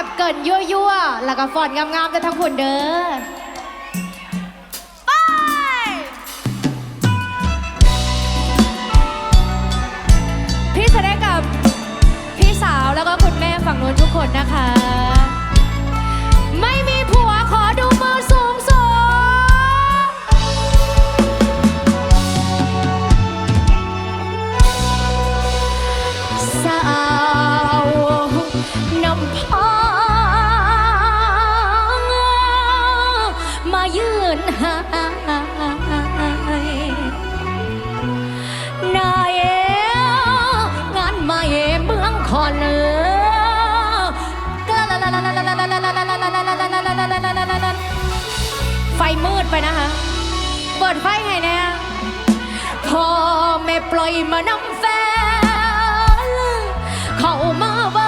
แบบเกินยั่วๆ แล้วก็ฟอนต์งามๆจะทั้งผนเด้อ ไป พี่จะได้กับพี่สาวแล้วก็คุณแม่ฝั่งนู้นทุกคนนะคะ ไม่มีผัวขอดูมือสูงสูงสาวน้ำพอ ไฟมืดไปนะคะ เปิดไฟให้แน่พ่อแม่ปล่อยมาน้ำแฟนเข้ามาบ้า